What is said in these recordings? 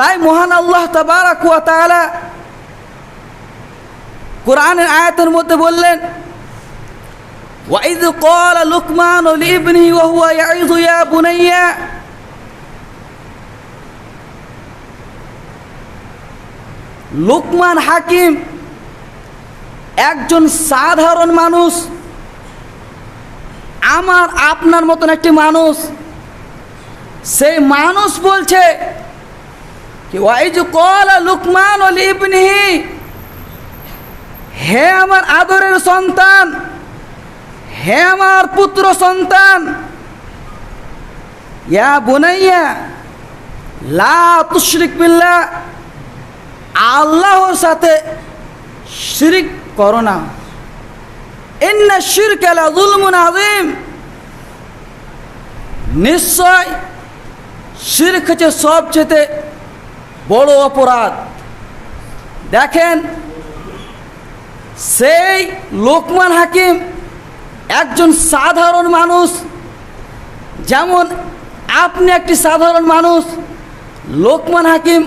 তাই মহান আল্লাহ তাবারাক ওয়া তাআলা কোরআনের আয়াতের মধ্যে বললেন وإذ قال لقمان لابنه وهو يعظ يا بني লুকমান হাকিম একজন সাধারণ মানুষ আমার আপনার মতন একটি মানুষ সেই মানুষ বলছে কি ওয়াইজ কল লুকমান ও লিবনিহি হে আমার আদরের সন্তান হে আমার পুত্র সন্তান ইয়া বুনাইয়া লা তুশরিক বিল্লাহ আল্লাহর সাথে শিরিক করো না ইন্না শিরক লা যুলমুন আযীম নিশ্চয় শিরক হচ্ছে সবচেয়ে বড় অপরাধ। দেখেন, সেই লোকমান হাকিম একজন সাধারণ মানুষ, যেমন আপনি একটি সাধারণ মানুষ, লোকমান হাকিম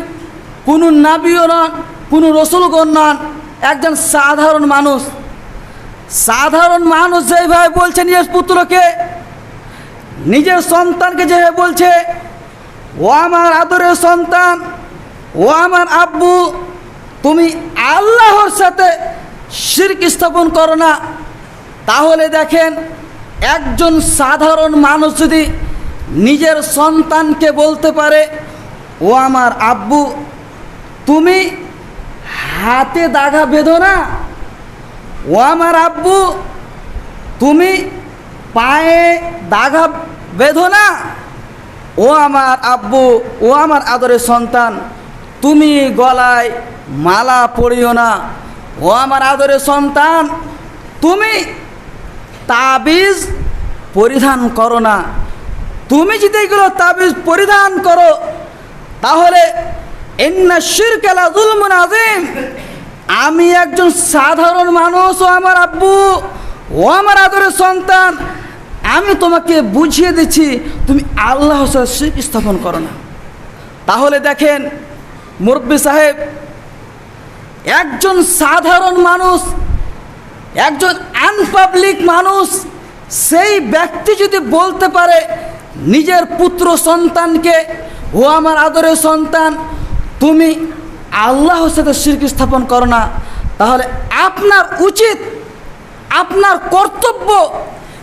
কোনো নাবিও নন, কোনো রসুলগণ নন, একজন সাধারণ মানুষ। সাধারণ মানুষ যেভাবে বলছে নিজের পুত্রকে, নিজের সন্তানকে যেভাবে বলছে, ও আমার আদরের সন্তান ও আমার আব্বু, তুমি আল্লাহর সাথে শিরক স্থাপন করো না। তাহলে দেখেন, একজন সাধারণ মানুষ যদি নিজের সন্তানকে বলতে পারে, ও আমার আব্বু, তুমি হাতে দাগা বেঁধো না। ও আমার আব্বু, তুমি পায়ে দাগা বেঁধো না। ও আমার আব্বু, ও আমার আদরের সন্তান তুমি গলায় মালা পড়িও না। ও আমার আদরের সন্তান, তুমি তাবিজ পরিধান করো না। তুমি যদি এগুলো তাবিজ পরিধান করো, তাহলে আমি একজন সাধারণ মানুষ, ও আমার আব্বু, ও আমার আদরের সন্তান। আমি তোমাকে বুঝিয়ে দিচ্ছি, তুমি আল্লাহ স্থাপন করো না। তাহলে দেখেন মুরব্বী সাহেব, একজন সাধারণ মানুষ, একজন আনপাবলিক মানুষ, সেই ব্যক্তি যদি বলতে পারে, নিজের পুত্র সন্তানকে, ও আমার আদরের সন্তান, তুমি আল্লাহর সাথে শিরক স্থাপন করো না, তাহলে আপনার উচিত, আপনার কর্তব্য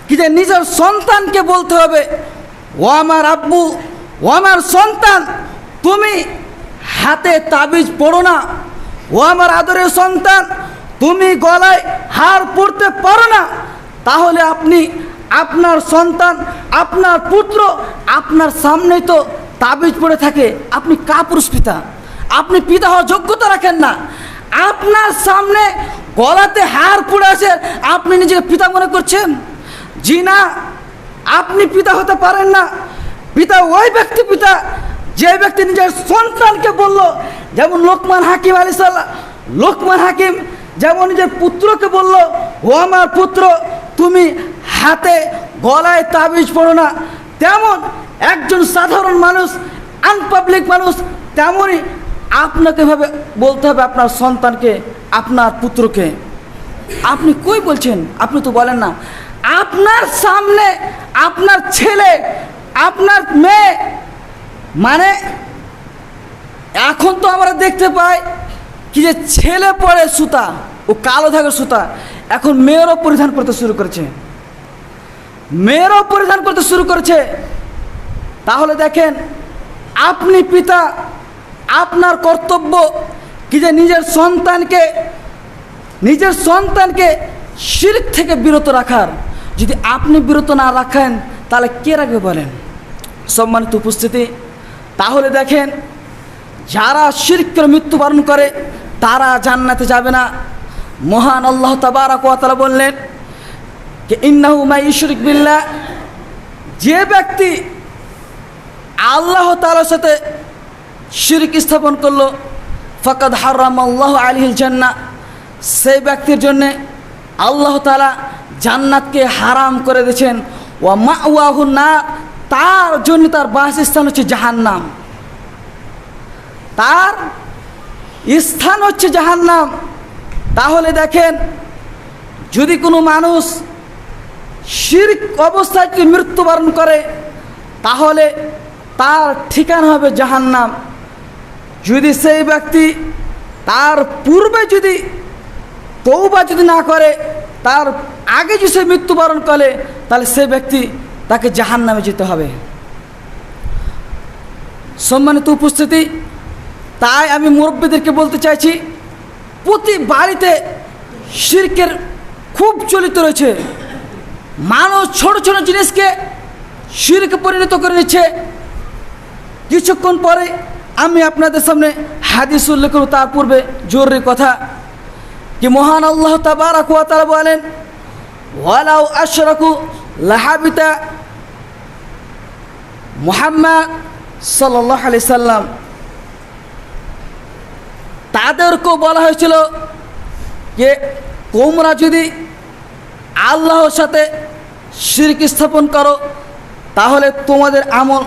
কি যে নিজের সন্তানকে বলতে হবে, ও আমার আব্বু, ও আমার সন্তান, তুমি হাতে তাবিজ পড়ো না। ও আমার আদরের সন্তান, তুমি গলায় হার পড়তে পারো না। তাহলে আপনি আপনার সন্তান, আপনার পুত্র, আপনার সামনে তো তাবিজ পড়ে থাকে। আপনি কাপুরুষ পিতা। আপনি পিতা হওয়ার যোগ্যতা রাখেন না। আপনার সামনে গলাতে হার পড়ে আছে, আপনি নিজেকে পিতা মনে করছেন? জি না, আপনি পিতা হতে পারেন না। পিতা ওই ব্যক্তি পিতা যে ব্যক্তি নিজের সন্তানকে বলল, যেমন লোকমান হাকিম আলী সাল্লাহ লোকমান হাকিম যেমন নিজের পুত্রকে বলল, ও আমার পুত্র, তুমি হাতে গলায় তাবিজ পড়ো না। তেমন একজন সাধারণ মানুষ আনপাবলিক মানুষ, তেমনই আপনাকে ভাবে, বলতে হবে আপনার সন্তানকে, আপনার পুত্রকে। আপনি কই বলছেন? আপনি তো বলেন না। আপনার সামনে আপনার ছেলে, আপনার মেয়ে মানে এখন তো আমরা দেখতে পাই কি যে ছেলে পরে সুতা, ও কালো থাকে সুতা, এখন মেয়েরও পরিধান করতে শুরু করেছে। মেয়েরও পরিধান করতে শুরু করেছে। তাহলে দেখেন, আপনি পিতা, আপনার কর্তব্য কি যে নিজের সন্তানকে নিজের সন্তানকে শিরক থেকে বিরত রাখার। যদি আপনি বিরত না রাখেন, তাহলে কে রাখবে বলেন? সম্মানিত উপস্থিতি তাহলে দেখেন, যারা শিরকের মৃত্যুবরণ করে, তারা জান্নাতে যাবে না। মহান আল্লাহ তাবারাক ওয়া বললেন যে, ইন্নাহু মাই ইশরিক বিল্লাহ। যে ব্যক্তি আল্লাহ তাআলার সাথে শিরক স্থাপন করল, ফকাদ হারাম আল্লাহ আলিহিল জান্না সেই ব্যক্তির জন্যে আল্লাহ তালা জান্নাতকে হারাম করে দিয়েছেন। ওয়া মা ওয়াহু না তার জন্য তার বাসস্থান হচ্ছে জাহান্নাম। তার স্থান হচ্ছে জাহান্নাম। তাহলে দেখেন, যদি কোনো মানুষ শির্ক অবস্থায় যদি মৃত্যুবরণ করে, তাহলে তার ঠিকানা হবে জাহান্নাম। যদি সেই ব্যক্তি তার পূর্বে যদি তৌবা যদি না করে, তার আগে যদি সে মৃত্যুবরণ করে, তাহলে সে ব্যক্তি তাকে জাহান নামে যেতে হবে। সম্মানিত উপস্থিতি, তাই আমি মুরব্বীদেরকে বলতে চাইছি, প্রতি বাড়িতে শির্কের খুব চলিত রয়েছে। মানুষ ছোট ছোট জিনিসকে শিরকে পরিণত করে নিচ্ছে। কিছুক্ষণ পরে আমি আপনাদের সামনে হাদিস উল্লেখ করব, তার পূর্বে জরুরি কথা কি মহান আল্লাহ তাবারাক ওয়া তাআলা বলেন, ওয়ালাউ আশরাকু লাহাবিতা মুহাম্মদ সাল্লাল্লাহু আলাইহি সাল্লাম, তাদেরকেও বলা হয়েছিল যে তোমরা যদি আল্লাহর সাথে শিরক স্থাপন করো, তাহলে তোমাদের আমল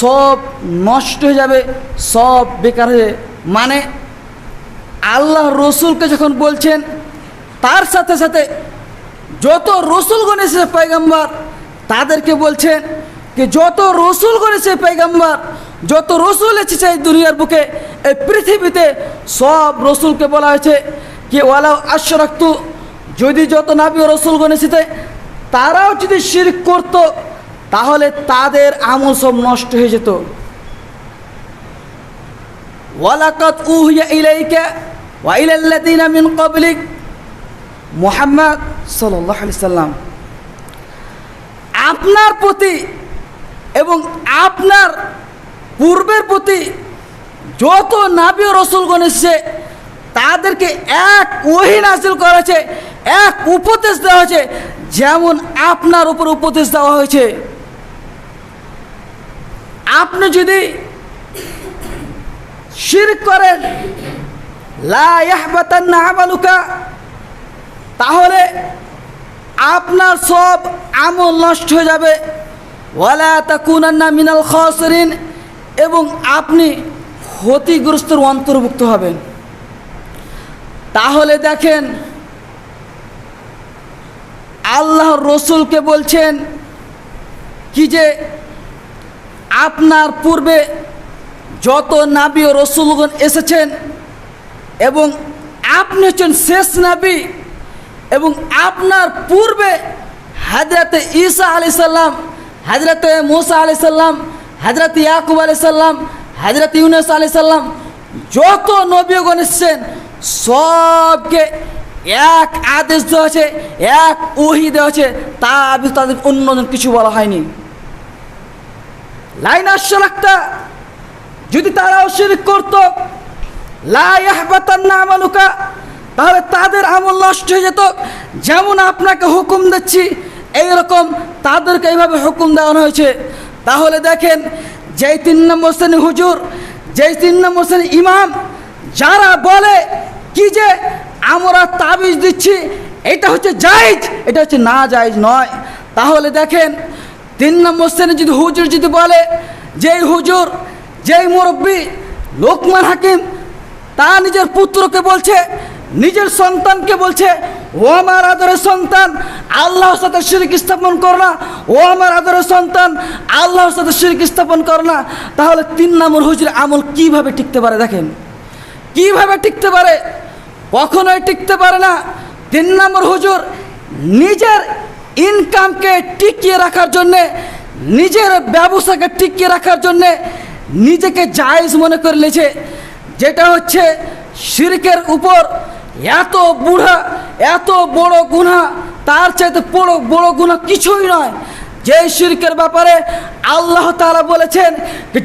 সব নষ্ট হয়ে যাবে, সব বেকার হয়ে মানে আল্লাহ রসুলকে যখন বলছেন, তার সাথে সাথে যত রসুলগণ এসেছে, পয়গাম্বার, তাদেরকে বলছেন যে যত রসুল করেছে পয়গাম্বার যত রসুল এসেছে এই দুনিয়ার বুকে এই পৃথিবীতে সব রসুলকে বলা হয়েছে কি ওয়ালাও আশ্বরাক্ত যদি যত নাবি রসুল এসেছে তারাও যদি শির করত তাহলে তাদের আমল সব নষ্ট হয়ে যেত ওয়ালাকাত উহিয়া ইলাইকা ওয়া ইলাল্লাযিনা মিন ক্বাবলিক মুহাম্মদ সাল্লাল্লাহু আলাইহি সাল্লাম আপনার প্রতি এবং আপনার পূর্বের প্রতি যত নাবি ও রসুলগণ এসেছে, তাদেরকে এক ওহি নাজিল করেছে এক উপদেশ দেওয়া হয়েছে, যেমন আপনার উপর উপদেশ দেওয়া হয়েছে। আপনি যদি শির করেন, লা ইয়াহবাতান্না আমালুকা, তাহলে আপনার সব আমল নষ্ট হয়ে যাবে। মিনাল খাসিরিন, এবং আপনি ক্ষতিগ্রস্তর অন্তর্ভুক্ত হবেন। তাহলে দেখেন, আল্লাহ রসুলকে বলছেন কি যে আপনার পূর্বে যত নাবি ও রসুলগণ এসেছেন, এবং আপনি হচ্ছেন শেষ নাবি, এবং আপনার পূর্বে হাজরাতে ঈসা আলি সাল্লাম হাজরাতে মুসা আলি সাল্লাম হাজরত ইয়াকুব আলি সাল্লাম হাজরত ইউনুস আলি সাল্লাম যত নবীগণ এসেছেন, সবকে এক আদেশ দেওয়া হয়েছে, এক ওহি দেওয়া হয়েছে তা তাদের অন্য কিছু বলা হয়নি। লাইন আসছে রাখতা যদি তারাও শিরিক করত লাহবাতান না আমালুকা, তাহলে তাদের আমল নষ্ট হয়ে যেত। যেমন আপনাকে হুকুম দিচ্ছি এইরকম তাদেরকে এইভাবে হুকুম দেওয়ানো হয়েছে। তাহলে দেখেন, যেই তিন নম্বর শ্রেণি হুজুর, যেই তিন নম্বর শ্রেণি ইমাম, যারা বলে, কি যে আমরা তাবিজ দিচ্ছি, এটা হচ্ছে জায়জ, এটা হচ্ছে না জায়জ নয়। তাহলে দেখেন, তিন নম্বর শ্রেণি যদি হুজুর যদি বলে, যেই হুজুর, যেই মুরব্বী লোকমান হাকিম, তা নিজের পুত্রকে বলছে, নিজের সন্তানকে বলছে ও আমার আদরের সন্তান, আল্লাহর সাথে শিরিক স্থাপন কর না। ও আমার আদরের সন্তান, আল্লাহর সাথে শিরিক স্থাপন কর না। তাহলে তিন নম্বর হুজুর আমল কীভাবে টিকতে পারে দেখেন? কীভাবে টিকতে পারে? কখনোই টিকতে পারে না। তিন নম্বর হুজুর, নিজের ইনকামকে টিকিয়ে রাখার জন্যে, নিজের ব্যবসাকে টিকিয়ে রাখার জন্যে নিজেকে জায়েজ মনে করে নিয়েছে। যেটা হচ্ছে শিরকের উপর এত বুড়া, এত বড় গুণা, তার চাইতে বড় বড় গুণা কিছুই নয়। যে শিরকের ব্যাপারে আল্লাহ তাআলা বলেছেন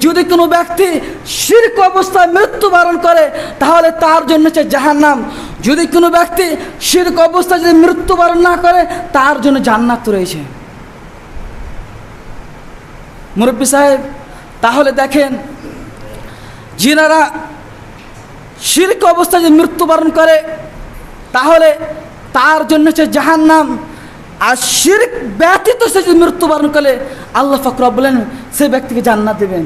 যদি কোনো ব্যক্তি শিরক অবস্থায় মৃত্যুবরণ করে, তাহলে তার জন্য হচ্ছে জাহান্নাম। যদি কোনো ব্যক্তি শিরক অবস্থায় যদি মৃত্যুবরণ না করে, তার জন্য জান্নাত রয়েছে। মুরব্বী সাহেব, তাহলে দেখেন যিনারা শিরক অবস্থায় যদি মৃত্যুবরণ করে, তাহলে তার জন্য সে জাহান নাম আর শিরক ব্যতীত সে যদি মৃত্যুবরণ করে, আল্লাহ ফকর বলেন সে ব্যক্তিকে জান্নাত দেবেন।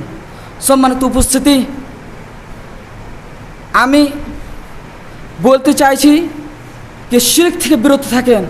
সম্মানিত উপস্থিতি, আমি বলতে চাইছি যে শিরক থেকে বিরত থাকেন।